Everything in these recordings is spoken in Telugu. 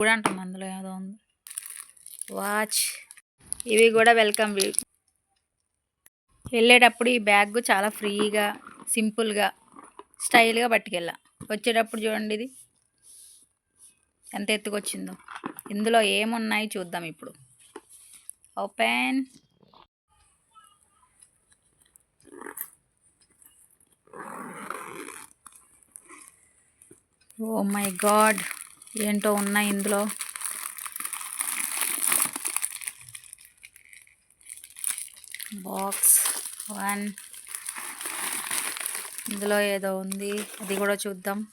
కూడా అంటుంది అందులో ఏదో ఉంది. వాచ్ ఇవి కూడా వెల్కమ్ వెళ్ళేటప్పుడు ఈ బ్యాగ్ చాలా ఫ్రీగా సింపుల్గా స్టైల్గా పట్టుకెళ్ళా. వచ్చేటప్పుడు చూడండి ఇది. ఎంత ఎత్తుకొచ్చిందో. ఇందులో ఏమున్నాయి చూద్దాం ఇప్పుడు. ఓపెన్ ఓ మై గాడ్ ఏంటో ఉన్నాయి ఇందులో. Box one. ఇందులో ఏదో ఉంది. అది కూడా చూద్దాం.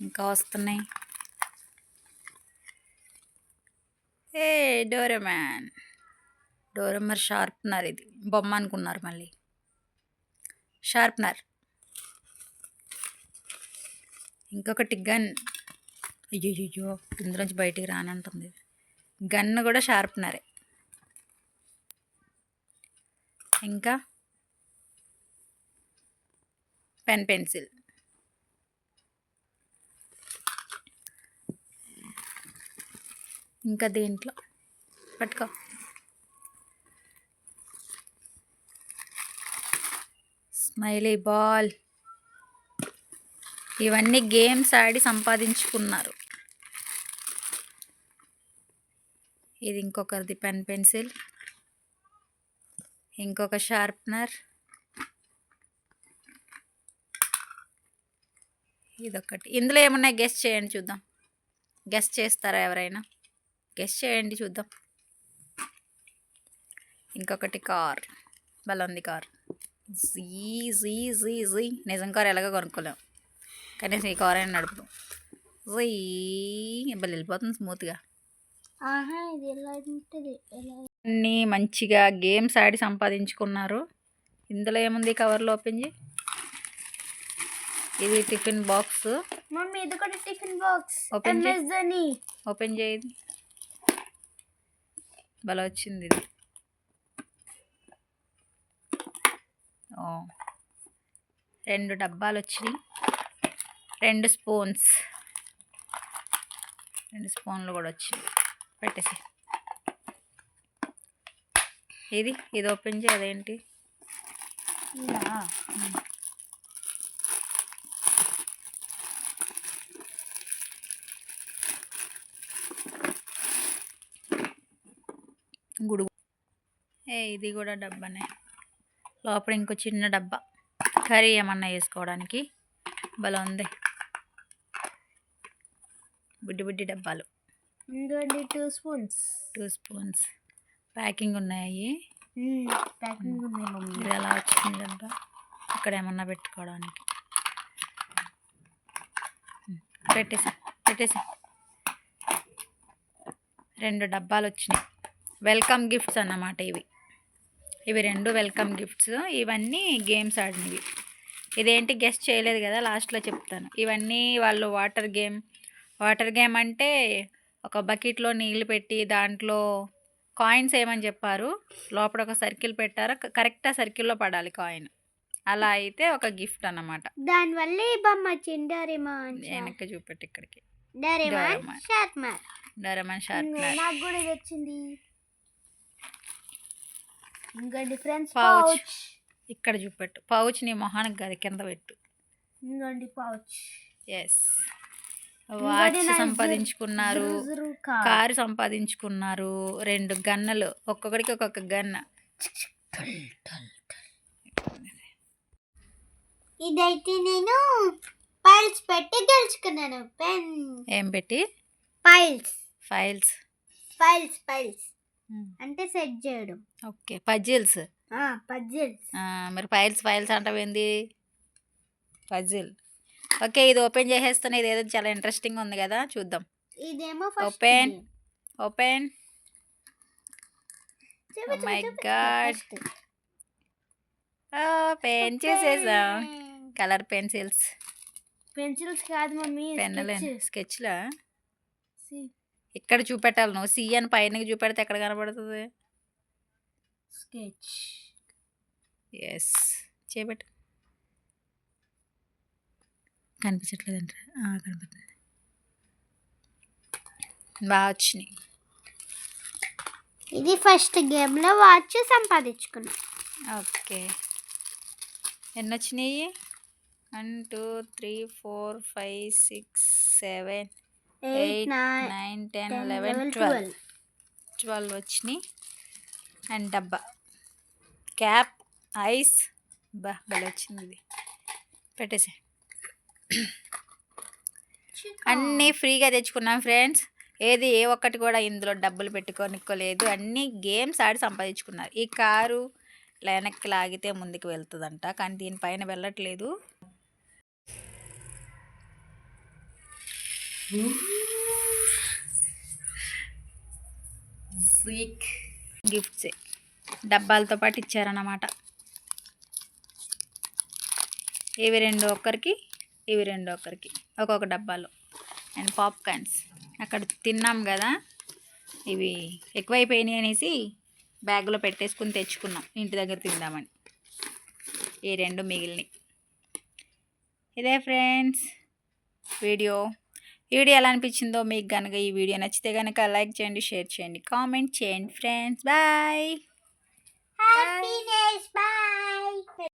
ఇంకా వస్తున్నాయి. ఏ డోరెమాన్. డోరెమర్ షార్ప్నర్ ఇది. బొమ్మ అనుకున్నారు మళ్ళీ. షార్ప్నర్. ఇంకొకటి గన్. అయ్యో ఇందులోంచి బయటికి రానంటుంది. గన్ను కూడా షార్ప్నరే. ఇంకా? Pen pencil. ఇంకా దీంట్లో? పట్టుకో. Smiley ball. ఇవన్నీ గేమ్స్ ఆడి సంపాదించుకున్నారు. ఇది ఇంకొకరిది పెన్ పెన్సిల్. ఇంకొక షార్ప్నర్. ఇదొకటి ఇందులో ఏమున్నాయి? గెస్ట్ చేయండి చూద్దాం. గెస్ట్ చేస్తారా ఎవరైనా? గెస్ట్ చేయండి చూద్దాం. ఇంకొకటి కార్. బలంది కార్. జీ జీ జీ జీ. నిజం కార్ ఎలాగో కొనుక్కోలేము కనీసం ఈ కార్ అయినా నడుపు జీ ఇబ్బంది వెళ్ళిపోతుంది స్మూత్గా అన్నీ మంచిగా గేమ్స్ ఆడి సంపాదించుకున్నారు. ఇందులో ఏముంది కవర్లో ఓపెన్ చేయి ఇది టిఫిన్ బాక్స్ మమ్మీ ఇది కూడా టిఫిన్ బాక్స్ Open చేయి. ఓపెన్ చేయది భలే వచ్చింది ఇది. రెండు డబ్బాలు వచ్చినాయి. రెండు స్పూన్స్. రెండు స్పూన్లు కూడా వచ్చినాయి. పెట్టేసి. ఇది ఇది ఓపెన్ చేయి అదేంటి? గుడుగు ఏ ఇది కూడా డబ్బానే. లోపల ఇంకో చిన్న డబ్బా. కర్రీ ఏమన్నా వేసుకోవడానికి భలే ఉంది. బుడ్డి బుడ్డి డబ్బాలు. ఇంకోటి two spoons two spoons packing ఉన్నాయి. Packing mummy. ఇది ఎలా వచ్చింది డబ్బా? ఇక్కడ ఏమన్నా పెట్టుకోవడానికి. పెట్టేసి పెట్టేసి. రెండు డబ్బాలు వచ్చినాయి. వెల్కమ్ గిఫ్ట్స్ అన్నమాట ఇవి. ఇవి రెండు వెల్కమ్ గిఫ్ట్స్ ఇవన్నీ గేమ్స్ ఆడినవి. ఇదేంటి గెస్ట్ చేయలేదు కదా లాస్ట్లో చెప్తాను. ఇవన్నీ వాళ్ళు వాటర్ గేమ్ వాటర్ గేమ్ అంటే ఒక బకెట్లో నీళ్ళు పెట్టి దాంట్లో కాయిన్స్ ఏమని చెప్పారు? లోపల ఒక సర్కిల్ పెట్టారు? కరెక్ట్ ఆ సర్కిల్లో పడాలి కాయిన్. అలా అయితే ఒక గిఫ్ట్ అన్నమాట. దాని వల్ల ఈ బొమ్మ వెనక్కి చూపెట్టి ఇక్కడికి. Doraemon Doraemon. Sharpener. Doraemon sharp నాకు కూడా ఇది వచ్చింది. ఇంకా డిఫరెన్స్ Pouch. పౌచ్. ఇక్కడ చూపెట్టు. పౌచ్ నీ మొహానికి కాదు కింద పెట్టు. ఇంకోటి పౌచ్. ఎస్. వాచ్ సంపాదించుకున్నారు కార్. సంపాదించుకున్నారు రెండు గన్నలు ఒక్కొక్కడికి ఒక్కొక్క గన్న. ఇదైతే నేను పైల్స్ పెట్టి గెలుచుకున్నాను పెన్. ఏం పెట్టి? Piles files. పైల్స్ పైల్స్ అంటే సెట్ చేయడం. Okay puzzles. పజిల్స్. మరి ఫైల్స్ ఫైల్స్ అంటావేంది? పజిల్. ఓకే ఇది ఓపెన్ చేసేస్తాను ఇది ఏదో చాలా ఇంట్రెస్టింగ్ ఉంది కదా చూద్దాం. ఇదేమో. Open Oh my God. Pen చేసేసాం కలర్ పెన్సిల్స్ పెన్సిల్స్ కాదు మమ్మీ పెన్నులు స్కెచ్లా ఇక్కడ చూపెట్టాలి నువ్వు? సి అని పైన చూపెడితే ఎక్కడ కనబడుతుంది? స్కెచ్ ఎస్ చేపెట్టు. కనిపించట్లేదంట. కనిపిస్తుంది బాగా వచ్చినాయి. ఇది ఫస్ట్ గేమ్లో వాచ్ సంపాదించుకున్నా. ఓకే. ఎన్ని వచ్చినాయి one two three four five six seven eight nine ten eleven twelve twelve. వచ్చినాయి. అండ్ డబ్బా. Cap ice. బా భలే వచ్చింది ఇది. పెట్టేసే అన్నీ ఫ్రీగా తెచ్చుకున్నాం ఫ్రెండ్స్. ఏది ఏ ఒక్కటి కూడా ఇందులో డబ్బులు పెట్టుకోనికోలేదు. అన్నీ గేమ్స్ ఆడి సంపాదించుకున్నారు. ఈ కారు ఇలా వెనక్కి లాగితే ముందుకు వెళ్తుందంట. కానీ దీనిపైన వెళ్ళట్లేదు. గిఫ్ట్సే డబ్బాలతో పాటు ఇచ్చారన్నమాట. ఇవి రెండు ఒక్కరికి ఇవి రెండు ఒకరికి ఒక్కొక్క డబ్బాలో. And popcorns. అక్కడ తిన్నాం కదా ఇవి ఎక్కువైపోయినాయి అనేసి బ్యాగ్లో పెట్టేసుకుని తెచ్చుకున్నాం. ఇంటి దగ్గర తిందామని. ఈ రెండు మిగిలినవి ఇదే ఫ్రెండ్స్ వీడియో. వీడియో ఎలా అనిపించిందో మీకు కనుక ఈ వీడియో నచ్చితే కనుక లైక్ చేయండి షేర్ చేయండి కామెంట్ చేయండి ఫ్రెండ్స్. బాయ్. బాయ్